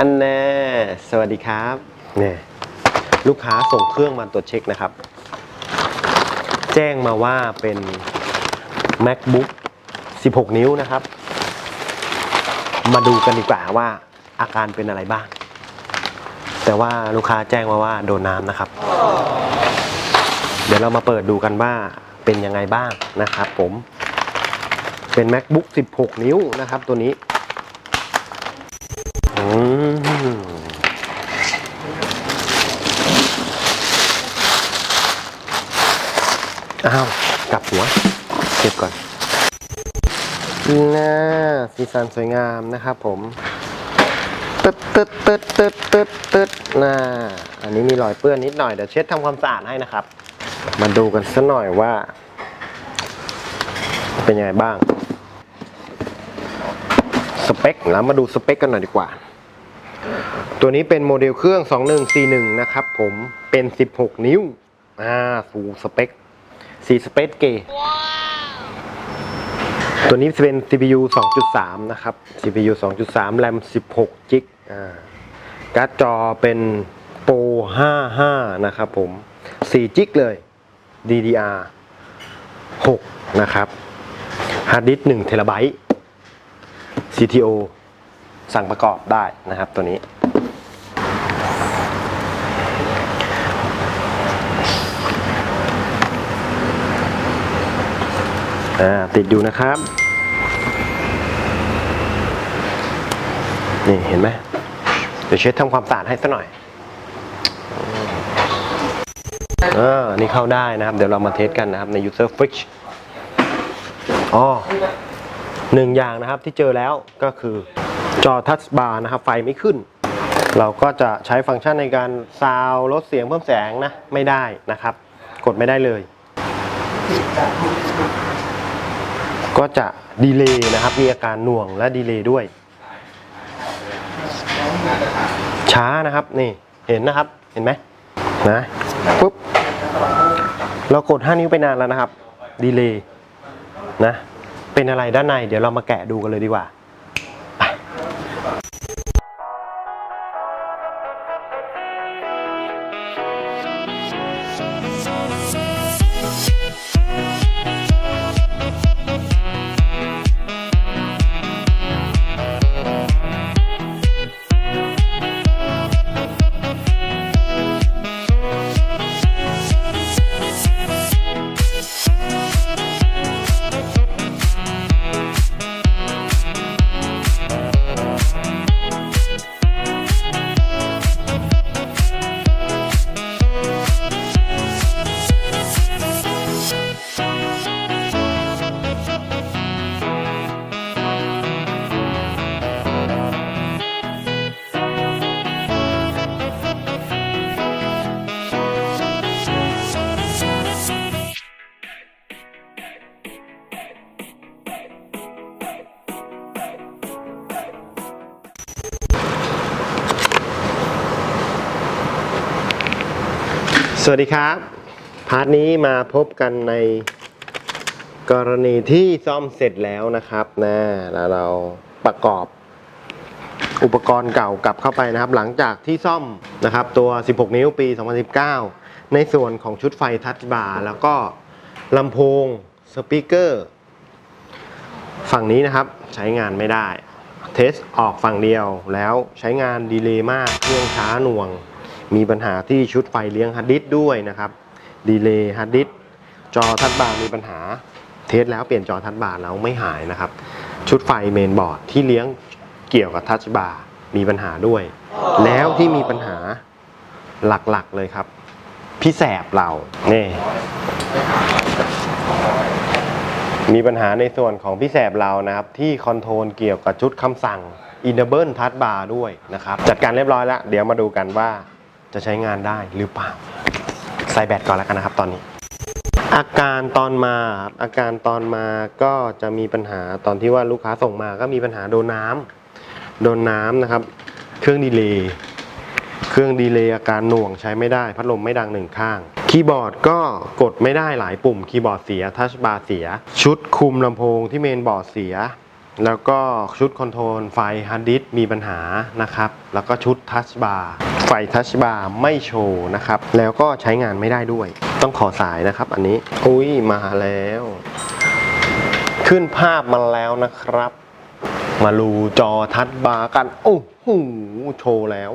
อันแน่สวัสดีครับเนี่ยลูกค้าส่งเครื่องมาตรวจเช็คนะครับ แจ้งมาว่าเป็น macbook 16 นิ้วนะครับ มาดูกันดีกว่าว่าอาการเป็นอะไรบ้าง แต่ว่าลูกค้าแจ้งมาว่าโดนน้ำนะครับ เดี๋ยวเรามาเปิดดูกันว่าเป็นยังไงบ้างนะครับผม เป็น macbook 16 นิ้วนะครับตัวนี้ อืมอ้าว กลับ หัวเก็บก่อนน่าสีสันสวยงามนะครับผมตึ๊ดตึ๊ดตึ๊ดตึ๊ดตึ๊ดตึ๊ดน่าอันนี้มีรอยเปื้อนนิดหน่อยเดี๋ยวเช็ดทำความสะอาดให้นะครับ มาดูกันสักหน่อยว่า เป็นยังไงบ้าง สเปคแล้วมาดูสเปคกันหน่อยดีกว่า ตัวนี้เป็นโมเดลเครื่อง 2141 นะครับผมเป็น 16 นิ้วอ่าฟูสเปค สีสเปคเกตัวนี้จะเป็น CPU 2.3 นะครับ CPU 2.3 RAM 16จิกอ่าการ์ดจอเป็น Pro 55 นะครับผม4จิกเลย DDR 6 นะครับฮาร์ดดิสก์1เทราไบต์ CTO สั่งประกอบได้นะครับตัวนี้ อ่าติดอยู่นะครับ นี่เห็นไหมเดี๋ยวเช็ดทำความสะอาดให้สักหน่อยเออนี่เข้าได้นะครับ เดี๋ยวเรามาเทสกันนะครับใน user fridge อ๋อหนึ่งอย่างนะครับที่เจอแล้วก็คือจอทัชบาร์นะครับ ไฟไม่ขึ้น เราก็จะใช้ฟังก์ชันในการซาวลดเสียงเพิ่มแสงนะ ไม่ได้นะครับ กดไม่ได้เลย ก็จะดีเลย์นะครับ มีอาการหน่วงและดีเลย์ด้วย ช้านะครับนี่เห็นนะครับเห็นไหมนะปุ๊บเรากด 5 นิ้วไปนานแล้วนะครับ ดีเลย์นะ เป็นอะไรด้านใน เดี๋ยวเรามาแกะดูกันเลยดีกว่า สวัสดีครับ พาร์ทนี้มาพบกันในกรณีที่ซ่อมเสร็จแล้วนะครับนะแล้วเราประกอบอุปกรณ์เก่ากลับเข้าไปนะครับ หลังจากที่ซ่อมนะครับ ตัว 16 นิ้วปี 2019 ในส่วนของชุดไฟทัชบาร์แล้วก็ลำโพงสปีกเกอร์ ฝั่งนี้นะครับใช้งานไม่ได้ เทสออกฝั่งเดียวแล้วใช้งานดีเลย์มากเครื่องช้าหน่วง มีปัญหาที่ชุดไฟเลี้ยงฮาร์ดดิสด้วยนะครับดีเลย์ฮาร์ดดิสจอทัชบาร์มีปัญหาเทสแล้วเปลี่ยนจอทัชบาร์แล้วไม่หายนะครับ ชุดไฟเมนบอร์ดที่เลี้ยงเกี่ยวกับทัชบาร์มีปัญหาด้วย แล้วที่มีปัญหาหลักๆเลยครับ พี่แสบเราเนี่มีปัญหาในส่วนของพี่แสบเรานะครับ ที่คอนโทรลเกี่ยวกับชุดคำสั่ง i n n a b l e Touch Bar ด้วยนะครับ จัดการเรียบร้อยแล้ว เดี๋ยวมาดูกันว่า จะใช้งานได้หรือเปล่า ใส่แบตก่อนแล้วกันนะครับตอนนี้ อาการตอนมาอาการตอนมาก็จะมีปัญหาตอนที่ว่าลูกค้าส่งมาก็มีปัญหาโดนน้ำโดนน้ำนะครับ เครื่องดีเลย์เครื่องดีเลย์อาการหน่วงใช้ไม่ได้ พัดลมไม่ดังหนึ่งข้าง คีย์บอร์ดก็กดไม่ได้หลายปุ่ม คีย์บอร์ดเสียทัชบาร์เสีย ชุดคุมลำโพงที่เมนบอร์ดเสีย แล้วก็ชุดคอนโทรลไฟฮาร์ดดิสมีปัญหานะครับ แล้วก็ชุดทัชบาร์ไฟทัชบาร์ไม่โชว์นะครับ แล้วก็ใช้งานไม่ได้ด้วย ต้องขอสายนะครับอันนี้ อุ้ยมาแล้ว ขึ้นภาพมาแล้วนะครับ มาดูจอทัชบาร์กัน โอ้โหโชว์แล้ว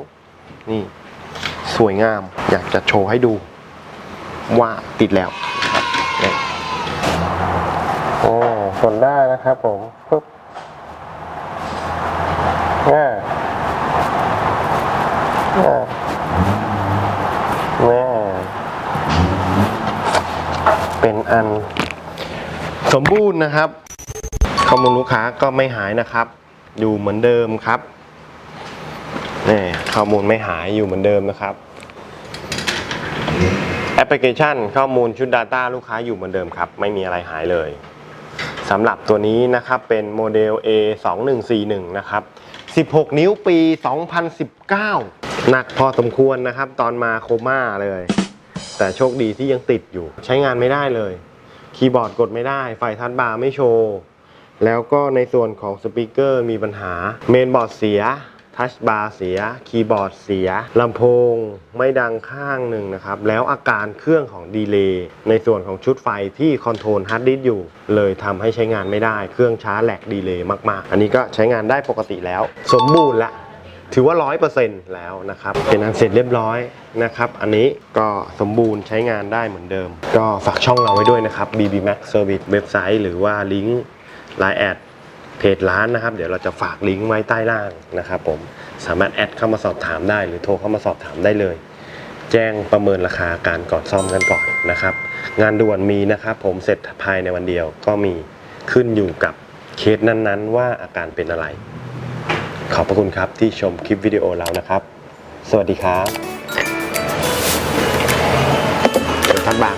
นี่ สวยงามอยากจะโชว์ให้ดู ว่าติดแล้วครับโอ้ทนได้นะครับผมปึ๊บ ง่าง่าแม่เป็นอัน สมบูรณ์นะครับ ข้อมูลลูกค้าก็ไม่หายนะครับ อยู่เหมือนเดิมครับนี่ข้อมูลไม่หายอยู่เหมือนเดิมนะครับ แอปพลิเคชันข้อมูลชุด Data ลูกค้าอยู่เหมือนเดิมครับ ไม่มีอะไรหายเลย สำหรับตัวนี้นะครับเป็นโมเดล A 2 1 4 1 นะครับ 16 นิ้วปี 2019 หนักพอสมควรนะครับ ตอนมาโคม่าเลย แต่โชคดีที่ยังติดอยู่ ใช้งานไม่ได้เลย คีย์บอร์ดกดไม่ได้ ไฟทัชบาร์ไม่โชว์ แล้วก็ในส่วนของสปีกเกอร์มีปัญหา เมนบอร์ดเสีย ทัชบาร์เสีย คีย์บอร์ดเสียลำโพงไม่ดังข้างหนึ่งนะครับ แล้วอาการเครื่องของดีเลย์ในส่วนของชุดไฟที่คอนโทรลฮาร์ดดิสก์อยู่ เลยทำให้ใช้งานไม่ได้ เครื่องช้าแหลกดีเลย์มาก ๆ อันนี้ก็ใช้งานได้ปกติแล้ว สมบูรณ์ละถือว่า 100%แล้วนะครับ เป็นอันเสร็จเรียบร้อยนะครับ อันนี้ก็สมบูรณ์ใช้งานได้เหมือนเดิม ก็ฝากช่องเราไว้ด้วยนะครับ BB Max Service เว็บไซต์ หรือว่าลิงก์ Line แอด เพจร้านนะครับ เดี๋ยวเราจะฝากลิงก์ไว้ใต้ล่างนะครับผมสามารถแอดเข้ามาสอบถามได้ หรือโทรเข้ามาสอบถามได้เลย แจ้งประเมินราคาการก่อนซ่อมกันก่อนนะครับ งานด่วนมีนะครับผมเสร็จภายในวันเดียวก็มีขึ้นอยู่กับเคสนั้นๆ ว่าอาการเป็นอะไร ขอบพระคุณครับที่ชมคลิปวิดีโอเรานะครับ สวัสดีครับทักบาง